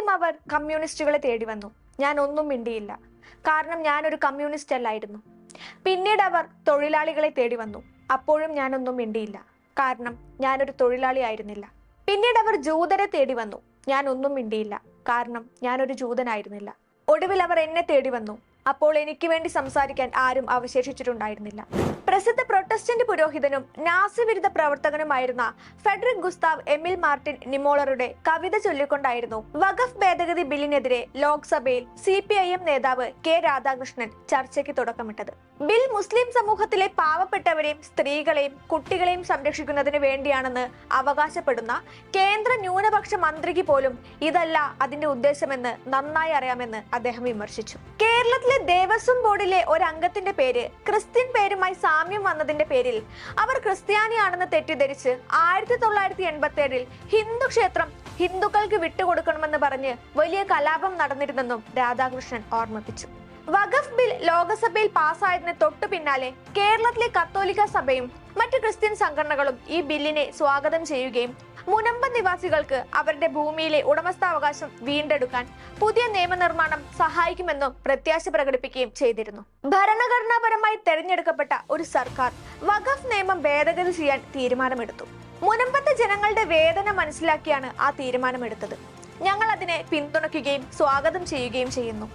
ആദ്യം അവർ കമ്മ്യൂണിസ്റ്റുകളെ തേടി വന്നു. ഞാൻ ഒന്നും മിണ്ടിയില്ല. കാരണം ഞാനൊരു കമ്മ്യൂണിസ്റ്റ് അല്ലായിരുന്നു പിന്നീട് അവർ തൊഴിലാളികളെ തേടി വന്നു. അപ്പോഴും ഞാനൊന്നും മിണ്ടിയില്ല. കാരണം ഞാനൊരു തൊഴിലാളി ആയിരുന്നില്ല. പിന്നീട് അവർ ജൂതരെ തേടി വന്നു. ഞാൻ ഒന്നും മിണ്ടിയില്ല. കാരണം ഞാനൊരു ജൂതനായിരുന്നില്ല. ഒടുവിൽ അവർ എന്നെ തേടി വന്നു. അപ്പോൾ എനിക്ക് വേണ്ടി സംസാരിക്കാൻ ആരും അവശേഷിച്ചിട്ടുണ്ടായിരുന്നില്ല. പ്രസിദ്ധ പ്രൊട്ടസ്റ്റന്റ് പുരോഹിതനും നാസി വിരുദ്ധ പ്രവർത്തകനുമായിരുന്ന ഫെഡറിക് ഗുസ്താവ് എമിൽ മാർട്ടിൻ നിമോളറുടെ കവിത ചൊല്ലിക്കൊണ്ടായിരുന്നു വഖഫ് ഭേദഗതി ബില്ലിനെതിരെ ലോക്സഭയിൽ സി പി ഐ എം നേതാവ് കെ രാധാകൃഷ്ണൻ ചർച്ചയ്ക്ക് തുടക്കമിട്ടത്. ബിൽ മുസ്ലിം സമൂഹത്തിലെ പാവപ്പെട്ടവരെയും സ്ത്രീകളെയും കുട്ടികളെയും സംരക്ഷിക്കുന്നതിന് വേണ്ടിയാണെന്ന് അവകാശപ്പെടുന്ന കേന്ദ്ര ന്യൂനപക്ഷ മന്ത്രിക്ക് പോലും ഇതല്ല അതിന്റെ ഉദ്ദേശമെന്ന് നന്നായി അറിയാമെന്ന് അദ്ദേഹം വിമർശിച്ചു. കേരളത്തിലെ ദേവസ്വം ബോർഡിലെ ഒരു അംഗത്തിന്റെ പേര് ക്രിസ്ത്യൻ പേരുമായി സാമ്യം വന്നതിന്റെ പേരിൽ അവർ ക്രിസ്ത്യാനിയാണെന്ന് തെറ്റിദ്ധരിച്ച് ആയിരത്തി തൊള്ളായിരത്തി എൺപത്തി ഏഴിൽ ഹിന്ദു ക്ഷേത്രം ഹിന്ദുക്കൾക്ക് വിട്ടുകൊടുക്കണമെന്ന് പറഞ്ഞ് വലിയ കലാപം നടന്നിരുന്നെന്നും രാധാകൃഷ്ണൻ ഓർമ്മിപ്പിച്ചു. വഖഫ് ബിൽ ലോകസഭയിൽ പാസ്സായതിന് തൊട്ടു പിന്നാലെ കേരളത്തിലെ കത്തോലിക്ക സഭയും മറ്റ് ക്രിസ്ത്യൻ സംഘടനകളും ഈ ബില്ലിനെ സ്വാഗതം ചെയ്യുകയും മുനമ്പ നിവാസികൾക്ക് അവരുടെ ഭൂമിയിലെ ഉടമസ്ഥാവകാശം വീണ്ടെടുക്കാൻ പുതിയ നിയമനിർമ്മാണം സഹായിക്കുമെന്നും പ്രത്യാശ പ്രകടിപ്പിക്കുകയും ചെയ്തിരുന്നു. ഭരണഘടനാപരമായി തെരഞ്ഞെടുക്കപ്പെട്ട ഒരു സർക്കാർ വഖഫ് നിയമം ഭേദഗതി ചെയ്യാൻ തീരുമാനമെടുത്തു. മുനമ്പത്തെ ജനങ്ങളുടെ വേദന മനസ്സിലാക്കിയാണ് ആ തീരുമാനമെടുത്തത്. ഞങ്ങൾ അതിനെ പിന്തുണയ്ക്കുകയും സ്വാഗതം ചെയ്യുകയും ചെയ്യുന്നു.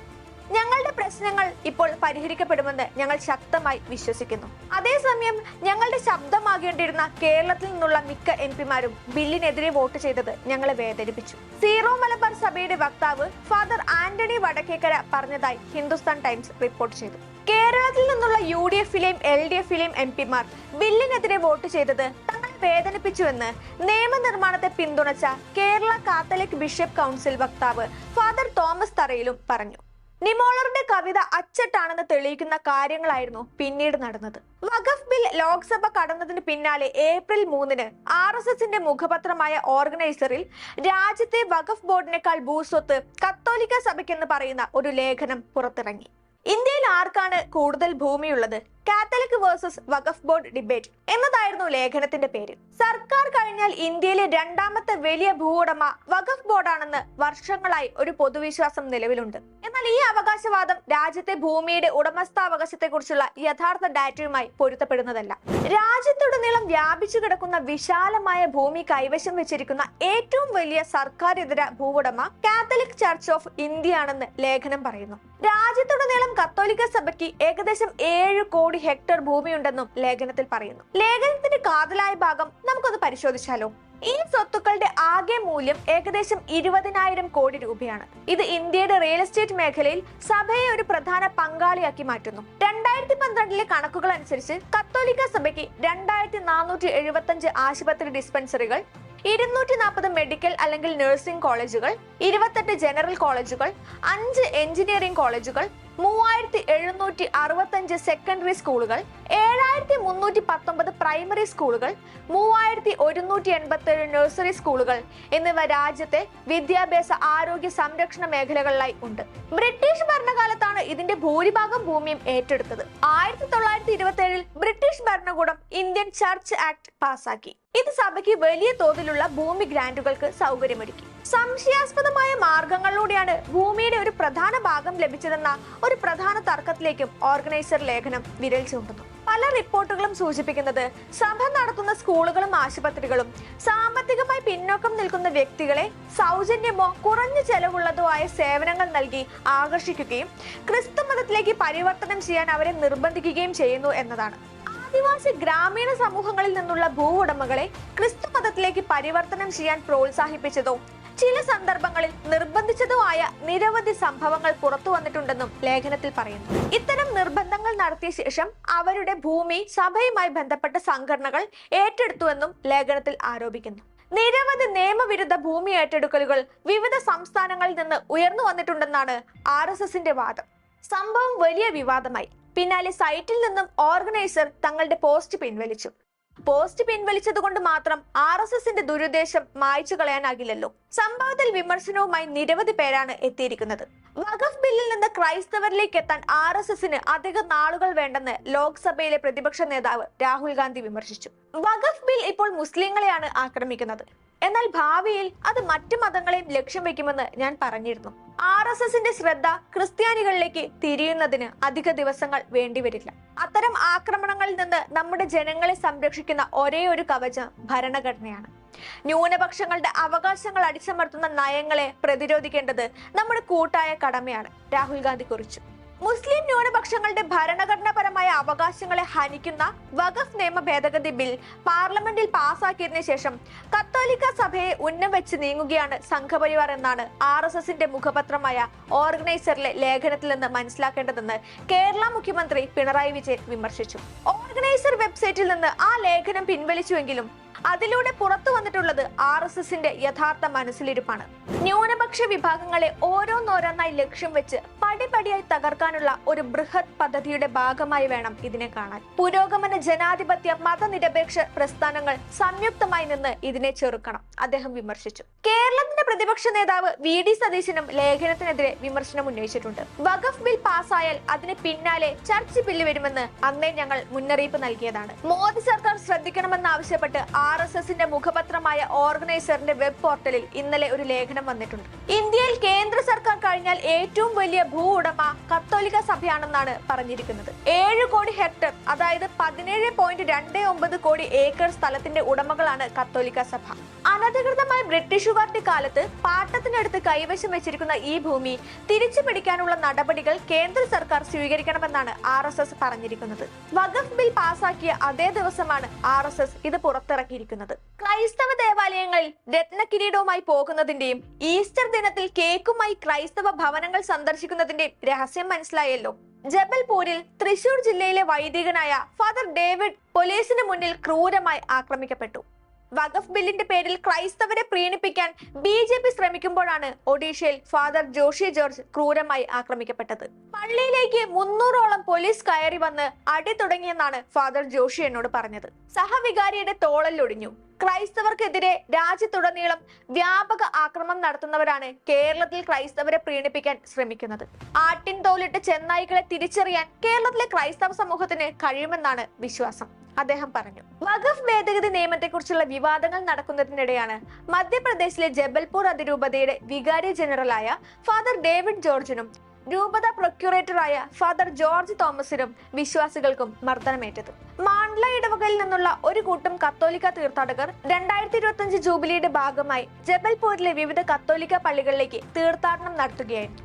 ഞങ്ങളുടെ പ്രശ്നങ്ങൾ ഇപ്പോൾ പരിഹരിക്കപ്പെടുമെന്ന് ഞങ്ങൾ ശക്തമായി വിശ്വസിക്കുന്നു. അതേസമയം ഞങ്ങളുടെ ശബ്ദമാകേണ്ടിയിരുന്ന കേരളത്തിൽ നിന്നുള്ള മിക്ക എം പിമാരും ബില്ലിനെതിരെ വോട്ട് ചെയ്തത് ഞങ്ങളെ വേദനിപ്പിച്ചു. സീറോ മലബാർ സഭയുടെ വക്താവ് ഫാദർ ആന്റണി വടക്കേക്കര പറഞ്ഞതായി ഹിന്ദുസ്ഥാൻ ടൈംസ് റിപ്പോർട്ട് ചെയ്തു. കേരളത്തിൽ നിന്നുള്ള യു ഡി എഫിലെയും എൽ ഡി എഫിലെയും എം പിമാർ ബില്ലിനെതിരെ വോട്ട് ചെയ്തത് തങ്ങളെ വേദനിപ്പിച്ചുവെന്ന് നിയമനിർമ്മാണത്തെ പിന്തുണച്ച കേരള കാത്തലിക് ബിഷപ്പ് കൗൺസിൽ വക്താവ് ഫാദർ തോമസ് തറയിലും പറഞ്ഞു. നിമോളറുടെ കവിത അച്ചട്ടാണെന്ന് തെളിയിക്കുന്ന കാര്യങ്ങളായിരുന്നു പിന്നീട് നടന്നത്. വഖഫ് ബിൽ ലോക്സഭ കടന്നതിന് പിന്നാലെ ഏപ്രിൽ മൂന്നിന് ആർ എസ് എസിന്റെ മുഖപത്രമായ ഓർഗനൈസറിൽ രാജ്യത്തെ വഖഫ് ബോർഡിനേക്കാൾ ഭൂസ്വത്ത് കത്തോലിക്ക സഭയ്ക്കെന്ന് പറയുന്ന ഒരു ലേഖനം പുറത്തിറങ്ങി. ഇന്ത്യയിൽ ആർക്കാണ് കൂടുതൽ ഭൂമിയുള്ളത്? Catholic versus Waqf board debate എന്നതായിരുന്നു ലേഖനത്തിന്റെ പേര്. സർക്കാർ കഴിഞ്ഞാൽ ഇന്ത്യയിലെ രണ്ടാമത്തെ വലിയ ഭൂവുടമ വഖഫ് ബോർഡാണെന്ന് വർഷങ്ങളായി ഒരു പൊതുവിശ്വാസം നിലവിലുണ്ട്. എന്നാൽ ഈ അവകാശവാദം രാജ്യത്തെ ഭൂമിയുടെ ഉടമസ്ഥാവകാശത്തെ കുറിച്ചുള്ള യഥാർത്ഥ ഡാറ്റയുമായി പൊരുത്തപ്പെടുന്നതല്ല. രാജ്യത്തുടനീളം വ്യാപിച്ചു കിടക്കുന്ന വിശാലമായ ഭൂമി കൈവശം വെച്ചിരിക്കുന്ന ഏറ്റവും വലിയ സർക്കാരിതര ഭൂവുടമ കാത്തലിക് ചർച്ച് ഓഫ് ഇന്ത്യയാണെന്ന് ലേഖനം പറയുന്നു. രാജ്യത്തുടനീളം കത്തോലിക്ക സഭയ്ക്ക് ഏകദേശം ഏഴ് കോടി ഹെക്ടർ ഭൂമിയുണ്ടെന്നും ലേഖനത്തിൽ പറയുന്നു. ലേഖനത്തിന്റെ കാതലായ ഭാഗം നമുക്കൊന്ന് പരിശോധിച്ചാലോ? ഈ സ്വത്തുക്കളുടെ ആകെ മൂല്യം ഏകദേശം ഇരുപതിനായിരം കോടി രൂപയാണ്. ഇത് ഇന്ത്യയുടെ റിയൽ എസ്റ്റേറ്റ് മേഖലയിൽ സഭയെ ഒരു പ്രധാന പങ്കാളിയാക്കി മാറ്റുന്നു. രണ്ടായിരത്തി പന്ത്രണ്ടിലെ കണക്കുകൾ അനുസരിച്ച് കത്തോലിക്ക സഭയ്ക്ക് രണ്ടായിരത്തി നാനൂറ്റി എഴുപത്തി അഞ്ച് ആശുപത്രി ഡിസ്പെൻസറികൾ ഇരുന്നൂറ്റി നാൽപ്പത് മെഡിക്കൽ അല്ലെങ്കിൽ നഴ്സിംഗ് കോളേജുകൾ ഇരുപത്തെട്ട് ജനറൽ കോളേജുകൾ അഞ്ച് എഞ്ചിനീയറിംഗ് കോളേജുകൾ മൂവായിരത്തി എഴുന്നൂറ്റി അറുപത്തഞ്ച് സെക്കൻഡറി സ്കൂളുകൾ ഏഴായിരത്തി മുന്നൂറ്റി പത്തൊമ്പത് പ്രൈമറി സ്കൂളുകൾ മൂവായിരത്തി ഒരുന്നൂറ്റി എൺപത്തി ഏഴ് നഴ്സറി സ്കൂളുകൾ എന്നിവ രാജ്യത്തെ വിദ്യാഭ്യാസ ആരോഗ്യ സംരക്ഷണ മേഖലകളിലായി ഉണ്ട്. ബ്രിട്ടീഷ് ഭരണകാലത്താണ് ഇതിന്റെ ഭൂരിഭാഗം ഭൂമിയും ഏറ്റെടുത്തത്. ആയിരത്തി തൊള്ളായിരത്തി ഇരുപത്തി ബ്രിട്ടീഷ് ഭരണകൂടം ഇന്ത്യൻ ചർച്ച് ആക്ട് പാസാക്കി. ഇത് സഭയ്ക്ക് വലിയ തോതിലുള്ള ഭൂമി ഗ്രാന്റുകൾക്ക് സൗകര്യമൊരുക്കി. സംശയാസ്പദമായ മാർഗങ്ങളിലൂടെയാണ് ഭൂമിയുടെ ഒരു പ്രധാന ഭാഗം ലഭിച്ചതെന്ന ഒരു പ്രധാന തർക്കത്തിലേക്കും ഓർഗനൈസർ ലേഖനം വിരൽ ചൂണ്ടുന്നു. പല റിപ്പോർട്ടുകളും സൂചിപ്പിക്കുന്നത് സഭ നടത്തുന്ന സ്കൂളുകളും ആശുപത്രികളും സാമ്പത്തികമായി പിന്നോക്കം നിൽക്കുന്ന വ്യക്തികളെ സൗജന്യമോ കുറഞ്ഞ ചെലവുള്ളതോ ആയ സേവനങ്ങൾ നൽകി ആകർഷിക്കുകയും ക്രിസ്തു മതത്തിലേക്ക് പരിവർത്തനം ചെയ്യാൻ അവരെ നിർബന്ധിക്കുകയും ചെയ്യുന്നു എന്നതാണ്. ആദിവാസി ഗ്രാമീണ സമൂഹങ്ങളിൽ നിന്നുള്ള ഭൂവുടമകളെ ക്രിസ്തു മതത്തിലേക്ക് പരിവർത്തനം ചെയ്യാൻ പ്രോത്സാഹിപ്പിച്ചതോ ചില സന്ദർഭങ്ങളിൽ നിർബന്ധിച്ചതോ ആയ നിരവധി സംഭവങ്ങൾ പുറത്തു വന്നിട്ടുണ്ടെന്നും ലേഖനത്തിൽ പറയുന്നു. ഇത്തരം നിർബന്ധങ്ങൾ നടത്തിയ ശേഷം അവരുടെ ഭൂമി സഭയുമായി ബന്ധപ്പെട്ട സംഘടനകൾ ഏറ്റെടുത്തുവെന്നും ലേഖനത്തിൽ ആരോപിക്കുന്നു. നിരവധി നിയമവിരുദ്ധ ഭൂമി ഏറ്റെടുക്കലുകൾ വിവിധ സംസ്ഥാനങ്ങളിൽ നിന്ന് ഉയർന്നു വന്നിട്ടുണ്ടെന്നാണ് ആർ എസ് എസിന്റെ വാദം. സംഭവം വലിയ വിവാദമായി. പിന്നാലെ സൈറ്റിൽ നിന്നും ഓർഗനൈസർ തങ്ങളുടെ പോസ്റ്റ് പിൻവലിച്ചു. പോസ്റ്റ് പിൻവലിച്ചത് കൊണ്ട് മാത്രം ആർ എസ് എസിന്റെ ദുരുദ്ദേശം മായ്ച്ചു കളയാനാകില്ലല്ലോ സംഭവത്തിൽ വിമർശനവുമായി നിരവധി പേരാണ് എത്തിയിരിക്കുന്നത്. വഖഫ് ബില്ലിൽ നിന്ന് ക്രൈസ്തവരിലേക്ക് എത്താൻ ആർ എസ് എസിന് അധിക നാളുകൾ വേണ്ടെന്ന് ലോക്സഭയിലെ പ്രതിപക്ഷ നേതാവ് രാഹുൽ ഗാന്ധി വിമർശിച്ചു. വഖഫ് ബിൽ ഇപ്പോൾ മുസ്ലിങ്ങളെയാണ് ആക്രമിക്കുന്നത്. എന്നാൽ ഭാവിയിൽ അത് മറ്റു മതങ്ങളെയും ലക്ഷ്യം വെക്കുമെന്ന് ഞാൻ പറഞ്ഞിരുന്നു. ആർ എസ് എസിന്റെ ശ്രദ്ധ ക്രിസ്ത്യാനികളിലേക്ക് തിരിയുന്നതിന് അധിക ദിവസങ്ങൾ വേണ്ടിവരില്ല. അത്തരം ആക്രമണങ്ങളിൽ നിന്ന് നമ്മുടെ ജനങ്ങളെ സംരക്ഷിക്കുന്ന ഒരേ ഒരു കവചം ഭരണഘടനയാണ്. ന്യൂനപക്ഷങ്ങളുടെ അവകാശങ്ങൾ അടിച്ചമർത്തുന്ന നയങ്ങളെ പ്രതിരോധിക്കേണ്ടത് നമ്മുടെ കൂട്ടായ കടമയാണ്. രാഹുൽ ഗാന്ധി കുറിച്ചു. മുസ്ലിം ന്യൂനപക്ഷങ്ങളുടെ ഭരണഘടനാപരമായ അവകാശങ്ങളെ ഹനിക്കുന്ന വഖഫ് നിയമ ഭേദഗതി ബിൽ പാർലമെന്റിൽ പാസാക്കിയതിനു ശേഷം കത്തോലിക്ക സഭയെ ഉന്നം വെച്ച് നീങ്ങുകയാണ് സംഘപരിവാർ എന്നാണ് ആർ എസ് എസിന്റെ മുഖപത്രമായ ഓർഗനൈസറിലെ ലേഖനത്തിൽ നിന്ന് മനസ്സിലാക്കേണ്ടതെന്ന് കേരള മുഖ്യമന്ത്രി പിണറായി വിജയൻ വിമർശിച്ചു. ഓർഗനൈസർ വെബ്സൈറ്റിൽ നിന്ന് ആ ലേഖനം പിൻവലിച്ചുവെങ്കിലും അതിലൂടെ പുറത്തു വന്നിട്ടുള്ളത് ആർ എസ് എസിന്റെ യഥാർത്ഥ മനസ്സിലിരിപ്പാണ്. ന്യൂനപക്ഷ വിഭാഗങ്ങളെ ഓരോന്നോരോന്നായി ലക്ഷ്യം വെച്ച് പടിപടിയായി തകർക്കാനുള്ള ഒരു ബൃഹത് പദ്ധതിയുടെ ഭാഗമായി വേണം ഇതിനെ കാണാൻ. പുരോഗമന ജനാധിപത്യ മതനിരപേക്ഷ പ്രസ്ഥാനങ്ങൾ സംയുക്തമായി നിന്ന് ഇതിനെ ചെറുക്കണം. അദ്ദേഹം വിമർശിച്ചു. കേരളത്തിന്റെ പ്രതിപക്ഷ നേതാവ് വി ഡി സതീശനും ലേഖനത്തിനെതിരെ വിമർശനം ഉന്നയിച്ചിട്ടുണ്ട്. വഖഫ് ബിൽ പാസ്സായാൽ അതിന് പിന്നാലെ ചർച്ച് ബില്ല് വരുമെന്ന് അന്നേ ഞങ്ങൾ മുന്നറിയിപ്പ് നൽകിയതാണ്. മോദി സർക്കാർ ശ്രദ്ധിക്കണമെന്നാവശ്യപ്പെട്ട് ആർ എസ് എസിന്റെ മുഖപത്രമായ ഓർഗനൈസറിന്റെ വെബ് പോർട്ടലിൽ ഇന്നലെ ഒരു ലേഖനം വന്നിട്ടുണ്ട്. ഇന്ത്യയിൽ കേന്ദ്ര സർക്കാർ കഴിഞ്ഞാൽ ഏറ്റവും വലിയ ഭൂ ഉടമ കത്തോലിക്ക സഭയാണെന്നാണ് പറഞ്ഞിരിക്കുന്നത്. ഏഴ് കോടി ഹെക്ടർ അതായത് പതിനേഴ് പോയിന്റ് രണ്ട് ഒമ്പത് കോടി ഏക്കർ സ്ഥലത്തിന്റെ ഉടമകളാണ് കത്തോലിക്ക സഭ. അനധികൃതമായ ബ്രിട്ടീഷുകാരുടെ കാലത്ത് പാട്ടത്തിനടുത്ത് കൈവശം വെച്ചിരിക്കുന്ന ഈ ഭൂമി തിരിച്ചു പിടിക്കാനുള്ള നടപടികൾ കേന്ദ്ര സർക്കാർ സ്വീകരിക്കണമെന്നാണ് ആർ പറഞ്ഞിരിക്കുന്നത്. വഖഫ് ബിൽ പാസാക്കിയ അതേ ദിവസമാണ് ആർ എസ് എസ് ഇത് പുറത്തിറക്കിയിരിക്കുന്നത് ക്രൈസ്തവ ദേവാലയങ്ങളിൽ രത്നകിരീടവുമായി പോകുന്നതിന്റെയും ഈസ്റ്റർ ദിനത്തിൽ കേക്കുമായി ക്രൈസ്തവ ഭവനങ്ങൾ സന്ദർശിക്കുന്നതിന്റെയും രഹസ്യം മനസ്സിലായല്ലോ. ജബൽപൂരിൽ തൃശൂർ ജില്ലയിലെ വൈദികനായ ഫാദർ ഡേവിഡ് പോലീസിന് മുന്നിൽ ക്രൂരമായി ആക്രമിക്കപ്പെട്ടു. വഖഫ് ബില്ലിന്റെ പേരിൽ ക്രൈസ്തവരെ പ്രീണിപ്പിക്കാൻ ബി ജെ പി ശ്രമിക്കുമ്പോഴാണ് ഒഡീഷയിൽ ഫാദർ ജോഷി ജോർജ് ക്രൂരമായി ആക്രമിക്കപ്പെട്ടത്. പള്ളിയിലേക്ക് മുന്നൂറോളം പോലീസ് കയറി വന്ന് അടി തുടങ്ങിയെന്നാണ് ഫാദർ ജോഷി എന്നോട് പറഞ്ഞത്. സഹവികാരിയുടെ തോളല്ലൊടിഞ്ഞു ക്രൈസ്തവർക്കെതിരെ രാജ്യത്തുടനീളം വ്യാപക ആക്രമണം നടത്തുന്നവരാണ് കേരളത്തിൽ ക്രൈസ്തവരെ പ്രീണിപ്പിക്കാൻ ശ്രമിക്കുന്നത്. ആട്ടിൻ തോലിട്ട് ചെന്നായികളെ തിരിച്ചറിയാൻ കേരളത്തിലെ ക്രൈസ്തവ സമൂഹത്തിന് കഴിയുമെന്നാണ് വിശ്വാസം. അദ്ദേഹം പറഞ്ഞു വഖഫ് ഭേദഗതി നിയമത്തെക്കുറിച്ചുള്ള വിവാദങ്ങൾ നടക്കുന്നതിനിടെയാണ് മധ്യപ്രദേശിലെ ജബൽപൂർ അതിരൂപതയുടെ വികാരി ജനറലായ ഫാദർ ഡേവിഡ് ജോർജിനും രൂപത പ്രൊക്യൂറേറ്ററായ ഫാദർ ജോർജ് തോമസിനും വിശ്വാസികൾക്കും മർദ്ദനമേറ്റത്. മാണ്ഡ്ല ഇടവകയിൽ നിന്നുള്ള ഒരു കൂട്ടം കത്തോലിക്ക തീർത്ഥാടകർ രണ്ടായിരത്തി ഇരുപത്തി അഞ്ച് ജൂബിലിയുടെ ഭാഗമായി ജബൽപൂരിലെ വിവിധ കത്തോലിക്ക പള്ളികളിലേക്ക് തീർത്ഥാടനം നടത്തുകയായിരുന്നു.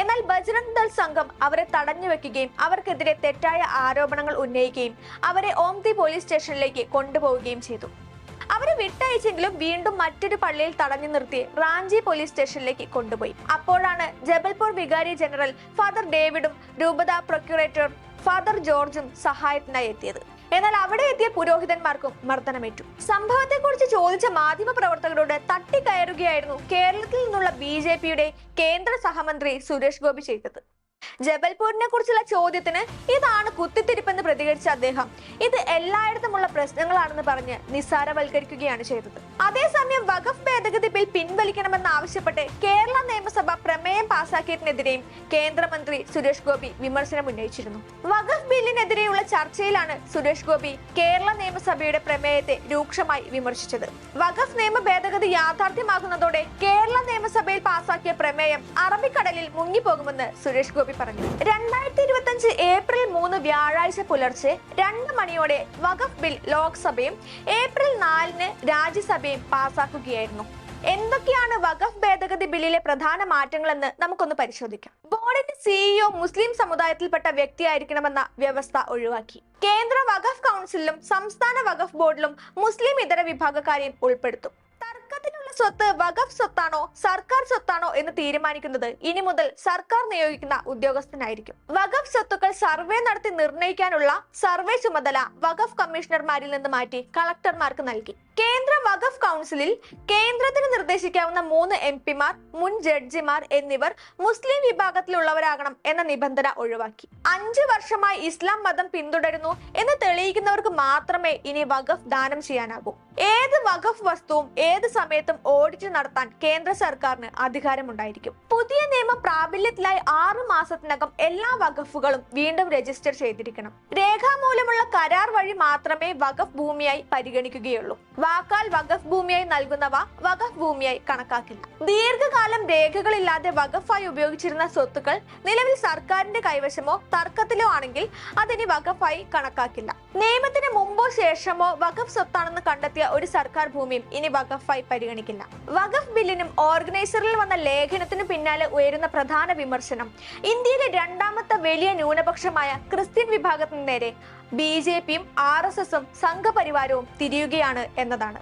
എന്നാൽ ബജ്രംഗ് ദൾ സംഘം അവരെ തടഞ്ഞു വെക്കുകയും അവർക്കെതിരെ തെറ്റായ ആരോപണങ്ങൾ ഉന്നയിക്കുകയും അവരെ ഓംതി പോലീസ് സ്റ്റേഷനിലേക്ക് കൊണ്ടുപോവുകയും ചെയ്തു. അവരെ വിട്ടയച്ചെങ്കിലും വീണ്ടും മറ്റൊരു പള്ളിയിൽ തടഞ്ഞു നിർത്തി റാഞ്ചി പോലീസ് സ്റ്റേഷനിലേക്ക് കൊണ്ടുപോയി. അപ്പോഴാണ് ജബൽപൂർ വികാരി ജനറൽ ഫാദർ ഡേവിഡും രൂപത പ്രൊക്യൂറേറ്റർ ഫാദർ ജോർജും സഹായത്തിനായി എത്തിയത്. എന്നാൽ അവിടെ എത്തിയ പുരോഹിതന്മാർക്കും മർദ്ദനമേറ്റു. സംഭവത്തെക്കുറിച്ച് ചോദിച്ച മാധ്യമ പ്രവർത്തകരോട് തട്ടിക്കയറുകയായിരുന്നു കേരളത്തിൽ നിന്നുള്ള ബി കേന്ദ്ര സഹമന്ത്രി സുരേഷ് ഗോപി ചെയ്തത്. ജബൽപൂരിനെ കുറിച്ചുള്ള ചോദ്യത്തിന് ഇതാണ് കുത്തിത്തിരിപ്പെന്ന് പ്രതികരിച്ച അദ്ദേഹം. ഇത് എല്ലായിടത്തുമുള്ള പ്രശ്നങ്ങളാണെന്ന് പറഞ്ഞ് നിസ്സാരവൽക്കരിക്കുകയാണ് ചെയ്തത്. അതേസമയം വഖഫ് ഭേദഗതി ബിൽ പിൻവലിക്കണമെന്ന് ആവശ്യപ്പെട്ട് കേരള നിയമസഭ പ്രമേയം പാസാക്കിയതിനെതിരെയും കേന്ദ്രമന്ത്രി സുരേഷ് ഗോപി വിമർശനം ഉന്നയിച്ചിരുന്നു. വഖഫ് ബില്ലിനെതിരെയുള്ള ചർച്ചയിലാണ് സുരേഷ് ഗോപി കേരള നിയമസഭയുടെ പ്രമേയത്തെ രൂക്ഷമായി വിമർശിച്ചത്. വഖഫ് നിയമ ഭേദഗതി യാഥാർത്ഥ്യമാകുന്നതോടെ കേരള നിയമസഭയിൽ പാസാക്കിയ പ്രമേയം അറബിക്കടലിൽ മുങ്ങിപ്പോകുമെന്ന് സുരേഷ് ഗോപി പറഞ്ഞു. രണ്ടായിരത്തി ഇരുപത്തിയഞ്ച് ഏപ്രിൽ മൂന്ന് വ്യാഴാഴ്ച പുലർച്ചെ രണ്ട് മണിയോടെ വഖഫ് ബിൽ ലോക്സഭയും ഏപ്രിൽ നാലിന് രാജ്യസഭയും പാസാക്കുകയായിരുന്നു. എന്തൊക്കെയാണ് വഖഫ് ഭേദഗതി ബില്ലിലെ പ്രധാന മാറ്റങ്ങളെന്ന് നമുക്കൊന്ന് പരിശോധിക്കാം. ബോർഡിന്റെ സിഇഒ മുസ്ലിം സമുദായത്തിൽപ്പെട്ട വ്യക്തിയായിരിക്കണമെന്ന വ്യവസ്ഥ ഒഴിവാക്കി. കേന്ദ്ര വഖഫ് കൗൺസിലിലും സംസ്ഥാന വഖഫ് ബോർഡിലും മുസ്ലിം ഇതര വിഭാഗക്കാരെയും ഉൾപ്പെടുത്തും. തർക്കത്തിനുള്ള സ്വത്ത് വഖഫ് സ്വത്താണോ സർക്കാർ സ്വത്താണോ എന്ന് തീരുമാനിക്കുന്നത് ഇനി മുതൽ സർക്കാർ നിയോഗിക്കുന്ന ഉദ്യോഗസ്ഥനായിരിക്കും. വഖഫ് സ്വത്തുക്കൾ സർവേ നടത്തി നിർണയിക്കാനുള്ള സർവേ ചുമതല വഖഫ് കമ്മീഷണർമാരിൽ നിന്ന് മാറ്റി കളക്ടർമാർക്ക് നൽകി. കേന്ദ്ര വഖഫ് കൗൺസിലിൽ കേന്ദ്രത്തിന് നിർദ്ദേശിക്കാവുന്ന മൂന്ന് എം പിമാർ മുൻ ജഡ്ജിമാർ എന്നിവർ മുസ്ലിം വിഭാഗത്തിലുള്ളവരാകണം എന്ന നിബന്ധന ഒഴിവാക്കി. അഞ്ചു വർഷമായി ഇസ്ലാം മതം പിന്തുടരുന്നു എന്ന് തെളിയിക്കുന്നവർക്ക് മാത്രമേ ഇനി വഖഫ് ദാനം ചെയ്യാനാകൂ. ഏത് വഖഫ് വസ്തുവും ഏത് സമയത്തും ഓഡിറ്റ് നടത്താൻ കേന്ദ്ര സർക്കാരിന് അധികാരമുണ്ടായിരിക്കും. പുതിയ നിയമം പ്രാബല്യത്തിലായി ആറു മാസത്തിനകം എല്ലാ വഖഫുകളും വീണ്ടും രജിസ്റ്റർ ചെയ്തിരിക്കണം. രേഖാമൂലമുള്ള കരാർ വഴി മാത്രമേ വഖഫ് ഭൂമിയായി പരിഗണിക്കുകയുള്ളൂ. വാക്കാൽ വഖഫ് ഭൂമിയായി നൽകുന്നവ വഖഫ് ഭൂമിയായി കണക്കാക്കില്ല ദീർഘകാലം രേഖകളില്ലാതെ വഖഫായി ഉപയോഗിച്ചിരുന്ന സ്വത്തുക്കൾ നിലവിൽ സർക്കാരിന്റെ കൈവശമോ തർക്കത്തിലോ ആണെങ്കിൽ അതിനി വഖഫായി കണക്കാക്കില്ല. നിയമത്തിന് മുമ്പോ ശേഷമോ വഖഫ് സ്വത്താണെന്ന് കണ്ടെത്തിയ ഒരു സർക്കാർ ഭൂമിയും ഇനി വഖഫായി പരിഗണിക്കില്ല. വഖഫ് ബില്ലിനും ഓർഗനൈസറിൽ വന്ന ലേഖനത്തിനു പിന്നാലെ ഉയരുന്ന പ്രധാന വിമർശനം. ഇന്ത്യയിലെ രണ്ടാമത്തെ വലിയ ന്യൂനപക്ഷമായ ക്രിസ്ത്യൻ വിഭാഗത്തിന് നേരെ ബി ജെ പിയും ആർ എസ് എസും സംഘപരിവാരവും തിരിയുകയാണ് എന്നതാണ്.